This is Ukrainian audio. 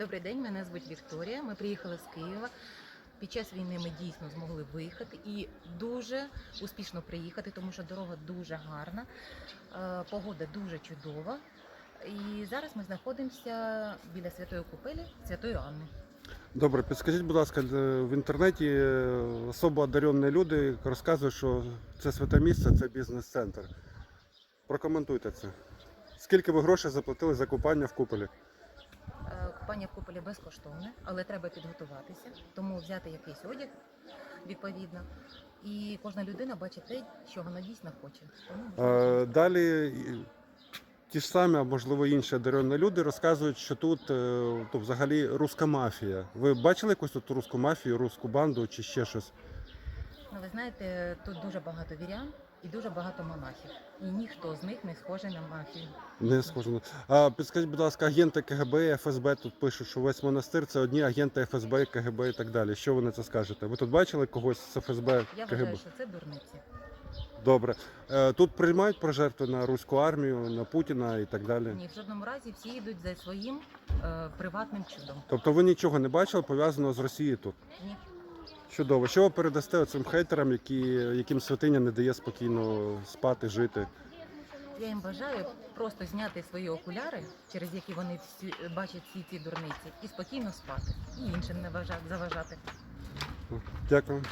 Добрий день, мене звуть Вікторія. Ми приїхали з Києва. Під час війни ми дійсно змогли виїхати і дуже успішно приїхати, тому що дорога дуже гарна, е, погода дуже чудова. І зараз ми знаходимося біля Святої Купелі Святої Анни. Добре, підскажіть, будь ласка, е, в інтернеті е, особо одарені люди розказують, що це святе місце, це бізнес-центр. Прокоментуйте це. Скільки ви грошей заплатили за купання в куполі? Купання в куполі безкоштовне, але треба підготуватися, тому взяти якийсь одяг відповідно. І кожна людина бачить те, що вона дійсно хоче. Тому Е, Далі ті ж самі, а можливо інші одарені люди розказують, що тут е, то взагалі руська мафія. Ви бачили якусь тут руску мафію, руску банду чи ще щось? Ну, ви знаєте, тут дуже багато вірян і дуже багато монахів. І ніхто з них не схожий на мафію. Не схоже на. А підскажіть, будь ласка, агенти КГБ і ФСБ тут пишуть, що весь монастир це одні агенти ФСБ, КГБ і так далі. Що ви на це скажете? Ви тут бачили когось з ФСБ, Я КГБ? вважаю, що це дурниці. Добре. Е, Тут приймають пожертви на руську армію, на Путіна і так далі. Ні, в жодному разі всі йдуть за своїм е, приватним чудом. Тобто ви нічого не бачили пов'язаного з Росією тут. Ні. Чудово. Що ви передасте цим хейтерам, які, яким святиня не дає спокійно спати, жити? Я їм бажаю просто зняти свої окуляри, через які вони всі бачать всі ці дурниці, і спокійно спати, і іншим не важа- заважати. Дякую.